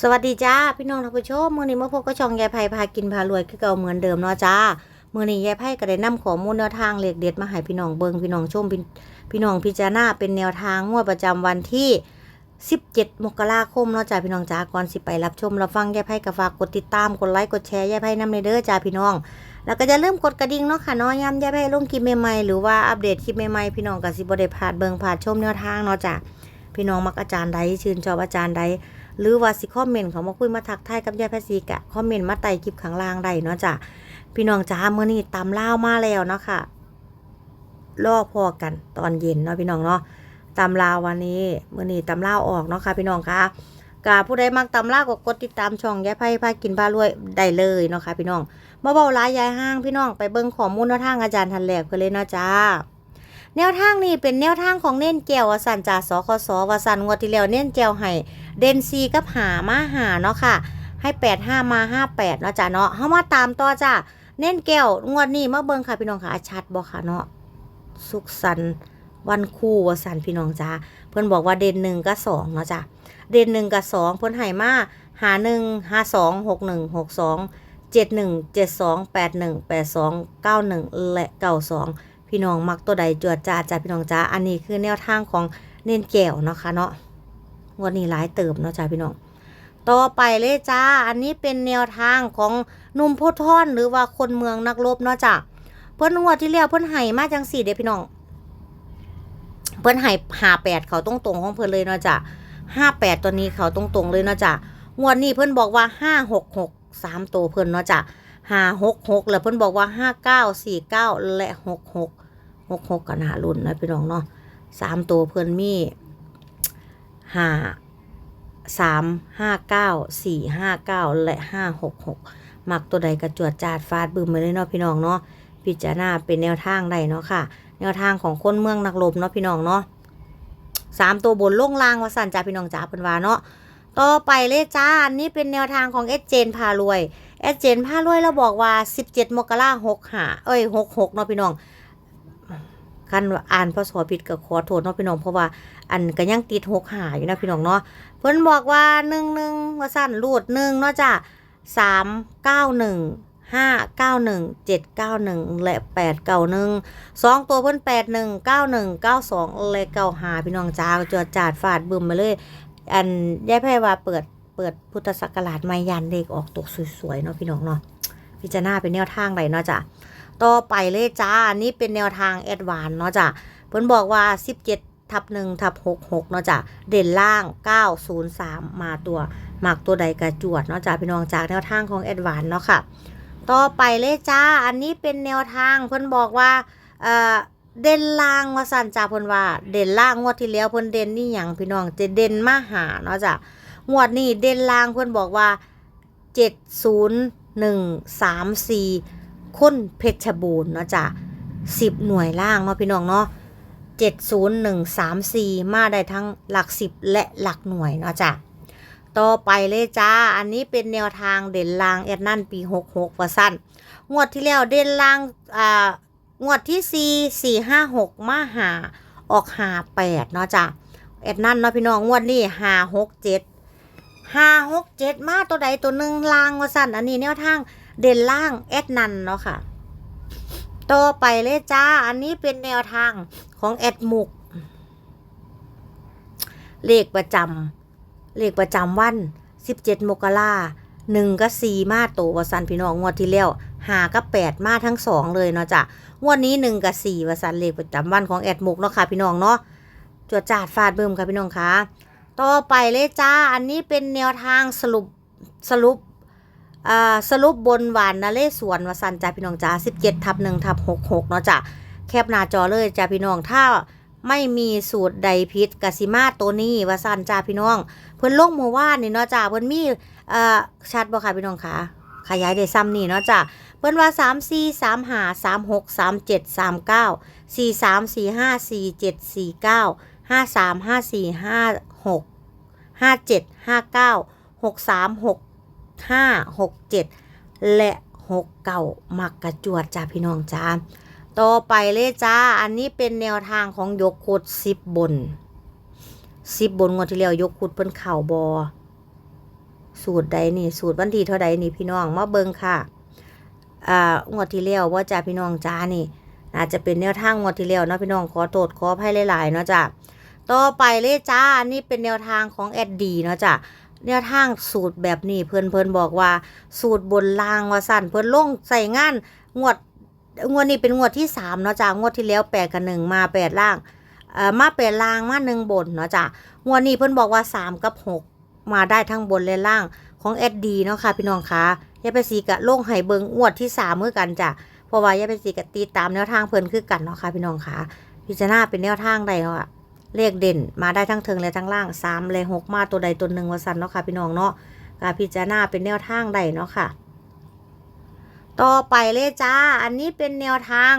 สวัสดีจ้าพี่น้องท่านผู้ชมมื้อนี้มาพบกับช่องยายไผ่พากินพารวยคือเก่าเหมือนเดิมเนาะจ้ามื้อนี้ยายไผ่ก็ได้นำข้อมูลแนวทางเลขเด็ดมาให้พี่น้องเบิงพี่น้องชมพี่พี่น้องพิจารณาเป็นแนวทางงวดประจำวันที่ 17 มกราคมเนาะจ้าพี่น้องจ้าก่อนสิไปรับชมรับฟังยายไผ่ก็ฝากกดติดตามกดไลค์กดแชร์ยายไผ่นำในเด้อจ้าพี่น้อง แล้วก็จะเริ่มกดกระดิ่งเนาะค่ะเนาะย้ำยายไผ่ลงคลิปใหม่ๆหรือว่าอัปเดตคลิปใหม่ๆพี่น้องก็สิบ่ได้พลาดเบิงพลาดชมแนวทางเนาะจ้าพี่น้องมักอาจารย์ใดชื่นชอบอาจารย์ใด หรือว่าสิคอมเมนต์เขามาคุยมาทักทายกับยายแพทย์ซีกะคอมเมนต์มาไต่คลิปข้างล่างได้เนาะจ้ะพี่น้องจ้าเมื่อนี้ตามเล่ามาแล้วเนาะค่ะรอพอกันตอนเย็นเนาะพี่น้องเนาะตามลาวันนี้เมื่อนี้ตามล่าออกเนาะค่ะพี่น้องค่ะกาผู้ใดมักตามล่าก็กดติดตามช่องยายไพ่พากินพารวยได้เลยเนาะค่ะพี่น้องมาเบาหลายยายห้างพี่น้องไปเบิ่งข้อมูลแนวทางอาจารย์ทันแหลกเพื่อเลยเนาะจ้าแนวทางนี้เป็นแนวทางของเน้นแก้ววสันจ่าสคสวสันงวดที่แล้วเน้นแก้วให้ เดนซีกับหามาหาเนาะค่ะ ให้แปดห้ามาห้าแปดเนาะจ้ะเนาะเฮามาตามต่อจ้ะเน้นแก้วงวดนี้มาเบิ่งค่ะพี่น้องค่ะชัดบ่ค่ะเนาะสุขสันต์วันคู่วสันพี่น้องจ้าเพิ่นบอกว่าเด่นหนึ่งกับสองเนาะจ้ะเด่นหนึ่งกับสองเพิ่นให้มาหาหนึ่งห้าสองหกหนึ่งหกสองเจ็ดหนึ่งเจ็ดสองแปดหนึ่งแปดสองเก้าหนึ่งและเก้าสองพี่น้องมักตัวใดจวดจ้าจ้าพี่น้องจ้าอันนี้คือแนวทางของเน้นแก้วเนาะค่ะเนาะ งวดนี้หลายเติมเนาะจ้าพี่น้องต่อไปเลยจ้า อันนี้เป็นแนวทางของหนุ่มโพธิ์ท่อนหรือว่าคนเมืองนักรบเนาะจ้าเพิ่นงวดที่แล้วเพิ่นไห้มาจังสี่เด้พี่น้อง เพิ่นไห้หาแปดเขาตรงๆของเพิ่นเลยเนาะจ้าห้าแปดตัวนี้เขาตรงๆเลยเนาะจ้างวดนี้เพิ่นบอกว่าห้าหกหกสามตัวเพิ่นเนาะจ้าห้าหกหกแล้วเพิ่นบอกว่าห้าเก้าสี่เก้าและหกหกหกหกกันหารุ่นนะพี่น้องเนาะสามตัวเพิ่นมี ห้าสามห้าเก้าสี่ห้าเก้าและห้าหกหกมักตัวใดกระจวดจาดฟาดบึมไปเลยเนาะพี่น้องเนาะพิจารณาเป็นแนวทางใดเนาะค่ะ แนวทางของคนเมืองนักลบเนาะพี่น้องเนาะสามตัวบนล่งลางวาสันจ่าพี่น้องจ๋าเพิ่นวาเนาะต่อไปเลยจ้าอันนี้เป็นแนวทางของเอเจนพารวยเอเจนพารวยเราบอกว่าสิบเจ็ดมกราหกหาเอ้ยหกหกเนาะพี่น้อง คันว่าอ่านพศผิดก็ขอโทษเนาะพี่น้องเพราะว่าอันก็ยังติดหกหาอยู่นะพี่น้องเนาะเพิ่นบอกว่าหนึ่งหนึ่งว่าสั้นรูดหนึ่งเนาะจ้ะสามเก้าหนึ่งห้าเก้าหนึ่งเจ็ดเก้าหนึ่งและแปดเก้าหนึ่งสองตัวเพิ่นแปดหนึ่งเก้าหนึ่งเก้าสองและเก้าหาพี่น้องจ้าจวดจาดฟาดบึมมาเลย อันยายไพ่ว่าเปิดเปิดพุทธศักราชไม่ยันเลขออกตกสวยๆเนาะพี่น้องเนาะพิจารณาเป็นแนวทางไหนเนาะจ้ะ ต่อไปเลยจ้าอันนี้เป็นแนวทางแอดวานเนาะจ้ะเพิ่นบอกว่าสิบเจ็ดทับหนึ่งทับหกหกเนาะจ้ะเด่นล่าง 903 มาตัวหมักตัวใดกระจวดเนาะจ้ะพี่น้องจากแนวทางของแอดวานเนาะค่ะ ต่อไปเลยจ้าอันนี้เป็นแนวทางเพิ่นบอกว่าเอ่อเด่นล่างว่าสั่นจ้าเพิ่นว่า เด่นล่างงวดที่แล้วเพิ่นเด่นนี่หยังพี่น้องจะเด่นมาหาเนาะจ้ะงวดนี้เด่นล่างเพิ่นบอกว่า 70134 คนเพชรบูรณ์เนาะจ้ะ10หน่วยล่างเนาะพี่น้องเนาะ70134มสี่มาได้ทั้งหลักสิบและหลักหน่วยเนาะจ้ะต่อไปเลยจ้า อันนี้เป็นแนวทางเด่นลางแอดนั่นปี66ว่าสั้นงวดที่แล้วเด่นลางอ่างวดที่4 4 5 6มาหาออกหา8เนาะจ้ะแอดนั่นเนาะพี่น้องงวดนี้หา6 7 5 6 7มาตัวใดตัวหนึ่งลางว่าสั้นอันนี้แนวทาง เด่นล่างแอดนันเนาะค่ะต่อไปเลยจ้า อันนี้เป็นแนวทางของแอดมุก เลขประจำเลขประจำวัน 17 มกราหนึ่งกับสี่มาโตวสันพี่น้องงวดที่แล้วหากับแปดมาทั้งสองเลยเนาะจ้ะงวดนี้หนึ่งกับสี่วสันเลขประจำวันของแอดมุกเนาะค่ะพี่น้องเนาะจวดจาดฟาดเบิ่มค่ะพี่น้องคะต่อไปเลยจ้า อันนี้เป็นแนวทางสรุปสรุป สรุปบนหวานนาเลสวนวสันจ้าพี่น้องจ้า17ทับ1ทับ66 เนาะจ้ะแคปหน้าจอเลยจ้าพี่น้องถ้าไม่มีสูตรใดพิษกสิมาตัวนี้วสันจ้าพี่น้อง เพิ่นลงเมื่อวานนี่เนาะจ้าเพิ่นมีอ่อชัดบ่ค่ะพี่น้องคะขยายได้ซ้ำนี่เนาะจ้าเพิ่นว่า 3 4 3 5 3 6 3 7 3 9 4 3 4 5 4 7 4 9 5 3 5 4 5 6 5 7 5 9 6 3 6 ห้าหกเจ็ดและหกเก่ามักกระจวดจ้าพี่น้องจ้าต่อไปเลยจ้า อันนี้เป็นแนวทางของยกคุดสิบบนสิบบนงวดที่แล้วยกคุดเพิ่นเข่าบอสูตรใดนี่ สูตรวันที่เท่าใดนี่พี่น้องมาเบิงค่ะอ่างวดที่แล้วว่าจ้าพี่น้องจ้านี่อาจจะเป็นแนวทางงวดที่แล้วเนาะพี่น้องขอโทษขออภัยหลายๆเนาะจ้าต่อไปเลยจ้าอันนี้เป็นแนวทางของแอดดีเนาะจ้า แนวทางสูตรแบบนี้เพิ่นเพิ่นบอกว่า สูตรบนล่างว่าสั่นเพิ่นลงใส่งานงวดงวดนี้เป็นงวดที่สามเนาะจ้างวดที่แล้วแปดกับหนึ่งมาแปดล่างเอ่อมาแปดล่างมาหนึ่งบนเนาะจ้างวดนี้เพิ่นบอกว่าสามกับหกมาได้ทั้งบนและล่างของแอดดีเนาะค่ะพี่น้องคะยายไปสีกะลงไห้เบิงงวดที่สามเมื่อกันจ้ะเพราะว่ายายไปสีกะตีตามแนวทางเพิ่นคือกันเนาะค่ะพี่น้องคะพิจารณาเป็นแนวทางใดเนาะอะ เลขเด่นมาได้ทั้งเทิงและทั้งล่างสามและหกมาตัวใดตัวหนึ่งว่าสั่นเนาะค่ะพี่น้องเนาะกาพิจารณาเป็นแนวทางใดเนาะค่ะ ต่อไปเลยจ้า อันนี้เป็นแนวทาง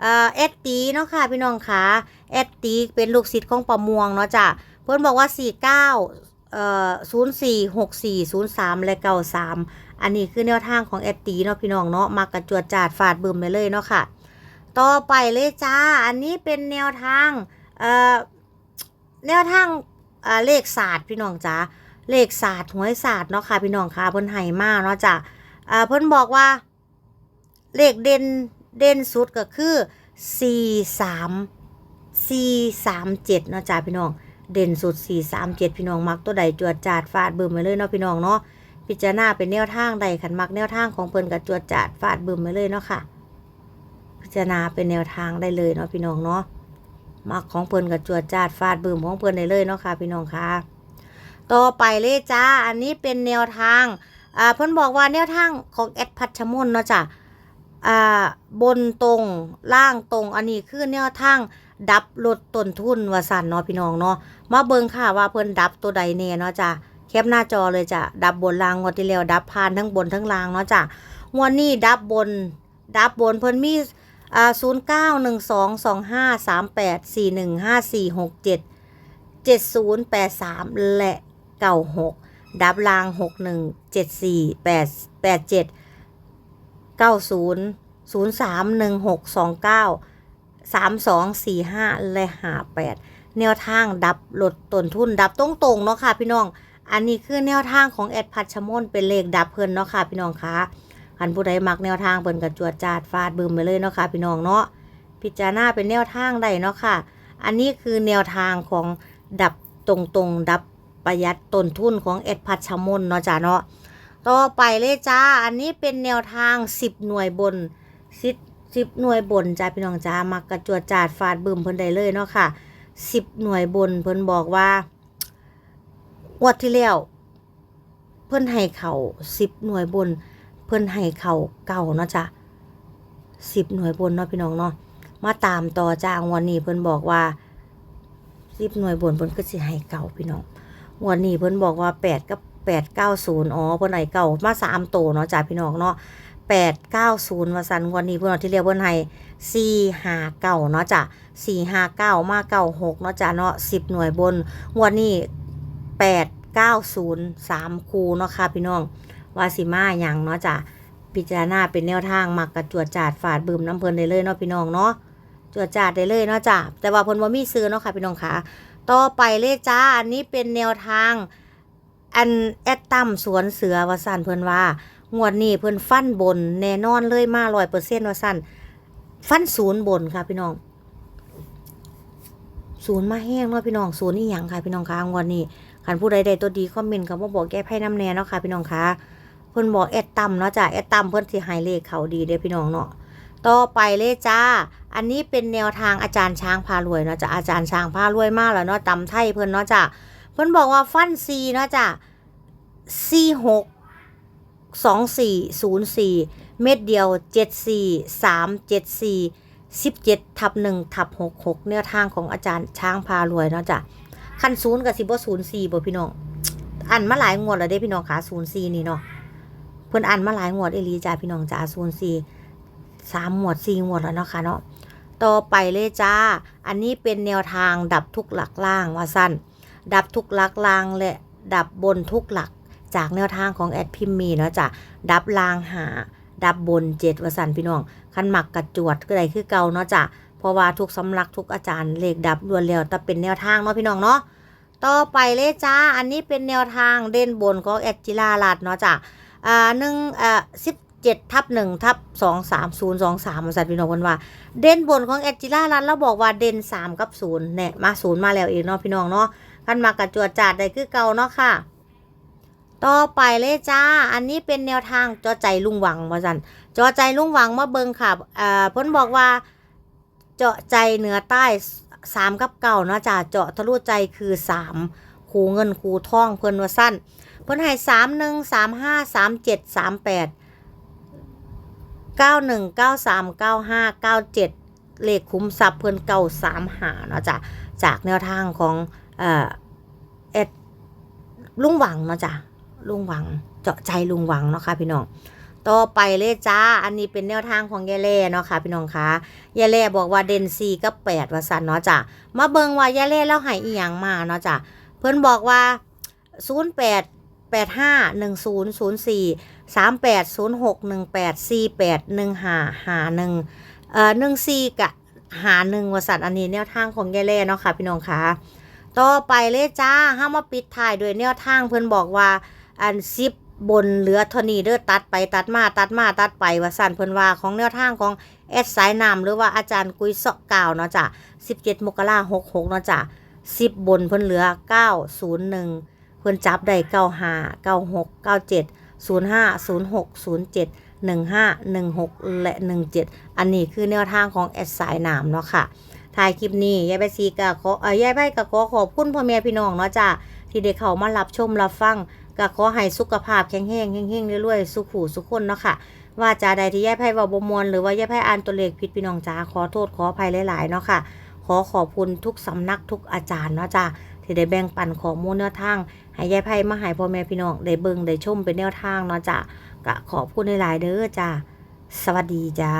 เอ่อเอสตีเนาะค่ะพี่น้องคะเอสตีเป็นลูกศิษย์ของประมวงเนาะจ้ะเพิ่อนบอกว่า49เอ่อ04 64 03และ93อันนี้คือแนวทางของเอสตีเนาะพี่น้องเนาะมากระจวดจาดฟาดบึมไปเลยเนาะค่ะ ต่อไปเลยจ้า อันนี้เป็นแนวทาง เอ่อ แนวทางเลขศาสตร์พี่น้องจ้าเลขศาสตร์หวยศาสตร์เนาะค่ะพี่น้องค่ะเพิ่นให้มาเนาะจ้ะอ่าเพิ่นบอกว่า เลขเด่นเด่นสุดก็คือ4 3 4 3 7เนาะจ้ะพี่น้อง เด่นสุด4 3 7พี่น้องมักตัวใดจวดจาดฟาดบึมไปเลยเนาะพี่น้องเนาะพิจารณาเป็นแนวทางใดขันมักแนวทางของเพิ่นกับจวดจาดฟาดบึมไปเลยเนาะค่ะ พิจารณาเป็นแนวทางได้เลยเนาะพี่น้องเนาะ มักของเพิ่นกับจวดจาดฟาดบึมของเพิ่นได้เลยเนาะค่ะ พี่น้องค่ะ ต่อไปเลยจ้า อันนี้เป็นแนวทาง อ่า เพิ่นบอกว่าแนวทางของแอดพัชมนเนาะจ้ะ อ่า บนตรงล่างตรง อันนี้คือแนวทางดับลดต้นทุนว่าสั่นเนาะพี่น้องเนาะ มาเบิ่งค่ะว่าเพิ่นดับตัวใดแน่เนาะจ้ะแคปหน้าจอเลยจ้ะ ดับบนล่างงวดที่แล้วดับผ่านทั้งบนทั้งล่างเนาะจ้ะงวดนี้ดับบน ดับบนเพิ่นมี อ่า0 9 1 2 2 5 3 8 4 1 5 4 6 7 70 83และเก้าหกดับลางหกหนึ่งเจ็ดสี่แปดแปดเจ็ดเก้าศูนย์ศูนย์สามหนึ่งหกสองเก้าสามสองสี่ห้าและหาแปดแนวทางดับลดต้นทุนดับตรงตรงๆเนาะค่ะพี่น้อง อันนี้คือแนวทางของแอดพัชมนเป็นเลขดับเพิ่นเนาะค่ะพี่น้องคะ คันผู้ใดมักแนวทางเพิ่นกระจวดจาดฟาดบึมไปเลยเนาะค่ะพี่น้องเนาะพิจารณาเป็นแนวทางใดเนาะค่ะ อันนี้คือแนวทางของดับตรงๆดับประหยัดต้นทุนของเอ็ดพัชมนเนาะจ้าเนาะต่อไปเลยจ้า อันนี้เป็นแนวทาง 10 หน่วยบนสิสิบหน่วยบนจ้าพี่น้องจ้ามักกระจวดจาดฟาดบึมเพิ่นได้เลยเนาะค่ะ10หน่วยบนเพิ่นบอกว่างวดที่แล้วเพิ่นให้เข่า10หน่วยบน พิ่นให้เข่าเก่าเนาะจ้ะ10หน่วยบนเนาะพี่น้องเนาะมาตามต่อจ้างวันนี้เพิ่นบอกว่า10หน่วยบนเพิ่นคือสิให้เก่าพี่น้องวันนี้เพิ่นบอกว่าแปดกับแปดเก้าศูนย์อ๋อเพิ่นให้เก่ามาสามโตเนาะจ้าพี่น้องเนาะแปดเก้าศูนย์ว่าสันวันนี้เพิ่นเอาที่เรียกเพิ่นให้สี่ห้าเก้าเนาะจ้ะสี่ห้าเก้ามาเก้าหกเนาะจ้ะเนาะสิบหน่วยบนวันนี้แปดเก้าศูนย์สามคูเนาะค่ะพี่น้อง ว่าสิมาหยังเนาะจ้ะพิจารณาเป็นแนวทางมักกระจวดจาดฝาดบืมน้ำเพลินได้เลยเนาะพี่น้องเนาะจวดจาดได้เลยเนาะจ้ะแต่ว่าเพิ่นบ่มีซื้อเนาะค่ะพี่น้องค่ะ ต่อไปเลยจ้าอันนี้เป็นแนวทาง อันแอดตั้มสวนเสือว่าสั่นเพิ่นว่างวดนี้เพิ่นฟันบนแน่นอนเลยมาร้อยเปอร์เซ็นต์ว่าสั่นฟันศูนย์บนค่ะพี่น้องศูนย์มาแห้งเนาะพี่น้องศูนย์นี่ยังค่ะพี่น้องคะงวดนี้คันผู้ใดใดตัวดีคอมเมนต์คำว่าบอกแก้ไพ่น้ำแน่เนาะค่ะพี่น้องคะ เพิ่นบอกแอดตั้มเนาะจ้ะแอดตั้มเพิ่นสิให้เลขเขาดีเด้อพี่น้องเนาะต่อไปเลยจ้า อันนี้เป็นแนวทางอาจารย์ช้างพารวยเนาะจ้ะอาจารย์ช้างพารวยมากแล้วเนาะตำไทยเพิ่นเนาะจ้ะเพิ่นบอกว่าฟันซีเนาะจ้ะซีหกสองสี่ศูนย์สี่เม็ดเดียวเจ็ดสี่สามเจ็ดสี่สิบเจ็ดทับหนึ่งทับหกหกแนวทางของอาจารย์ช้างพารวยเนาะจ้ะคันศูนย์กับสิบศูนย์สี่บ่พี่น้องอันมาหลายงวดแล้วเด้พี่น้องค่ะศูนย์สี่นี่เนาะ เพิ่อนอันมาหลายงวดเอลีจ้าพี่น้องจ้าศูนย์สี่สามหมวดสี่หมวดแล้วเนาะค่ะเนาะต่อไปเลยจ้า อันนี้เป็นแนวทางดับทุกหลักล่างว่าสั้น ดับทุกหลักล่างและดับบนทุกหลัก จากแนวทางของแอดพิมมีเนาะจ้ะดับล่างหาดับบนเจ็ดว่าสันพี่น้องคันหมักกระจวดก็ได้คือเก่าเนาะจ้ะเพราะว่าทุกสำลักทุกอาจารย์เลขดับรวนแล้วแต่เป็นแนวทางเนาะพี่น้องเนาะต่อไปเลยจ้า อันนี้เป็นแนวทางเด่นบนของแอดจิลาลัดเนาะจ้ะ อ่าหนึ่งอ่าสิบเจ็ดทับหนึ่งทับสองสามศูนย์สองสามสัตว์พี่น้องคนว่า เด่นบนของแอจิล่าลัดแล้วบอกว่าเด่นสามกับศูนย์เนี่ยมาศูนย์มาแล้วอีกเนาะพี่น้องเนาะขันมากระจวดจาดได้คือเก่าเนาะค่ะ ต่อไปเลยจ้า อันนี้เป็นแนวทางจอใจลุงหวังมาสันจอใจลุงหวังมาเบิงค่ะอ่าพ้นบอกว่าเจาะใจเหนือใต้สามกับเก่าเนาะจ้ะเจาะทะลุใจคือสามคูเงินคูทองเพิ่นว่าสั้น เพิ่นให้สามหนึ่งสามห้าสามเจ็ดสามแปดเก้าหนึ่งเก้าสามเก้าห้าเก้าเจ็ดเลขคุ้มทรัพย์เพิ่นเก่าสามหาเนาะจ้ะจากแนวทางของเอ่อเอ็ดลุงหวังเนาะจ้ะลุงหวังเจาะใจลุงหวังเนาะค่ะพี่น้องต่อไปเลยจ้า อันนี้เป็นแนวทางของยายเล่เนาะค่ะพี่น้องคะยายเล่บอกว่าเด่นสี่กับแปดว่าสันเนาะจ้ะมาเบิงว่ายายเล่แล้วให้อีหยังมาเนาะจ้ะเพิ่นบอกว่าศูนย์แปด แปดห้าหนึ่งศูนย์ศูนย์สี่สามแปดศูนย์หกหนึ่งแปดซีแปดหนึ่งหาหาหนึ่งเอ่อหนึ่งสี่กะหาหนึ่งว่าสันอันนี้แนวทางของยายเล่เนาะค่ะพี่น้องคะต่อไปเลยจ้าห้ามาปิดท้ายด้วยแนวทางเพิ่อนบอกว่าอันซิปบนเหลือเท่านี้เด้อตัดไปตัดมาตัดมาตัดไปวสั่นเพิ่อนว่าของแนวทางของแอดสายนำหรือว่าอาจารย์กุยเสาะกาวเนาะจ้ะ17 มกราคม66เนาะจ้ะ10 บนเพิ่อนเหลือ 901 เพิ่นจับได้95 96 97 05 06 07 15 16และ17อันนี้คือแนวทางของแอดสายนามเนาะค่ะถ่ายคลิปนี้ยายใบซีก็ขอเอ่อยายใบก็ขอขอบคุณพ่อแม่พี่น้องเนาะจ้ะที่ได้เข้ามารับชมรับฟังก็ขอให้สุขภาพแข็งแรงแห้งๆเรื่อยๆสุขหูสุขคนเนาะค่ะว่าจาใดที่ย่ไพ่ว่าบมวลหรือว่าย่ไพ่อ่านตัวเลขผิดพี่น้องจ้าขอโทษขออภัยหลายๆเนาะค่ะ ขอขอบคุณทุกสำนักทุกอาจารย์เนาะจ้าที่ได้แบ่งปันข้อมูลแนวทาง ให้ยายไพ่มาหายพ่อแม่พี่น้องได้เบิ่งได้ชมเป็นแนวทางเนาะจ้ะก็ขอบคุณหลายๆเด้อจ้ะสวัสดีจ้า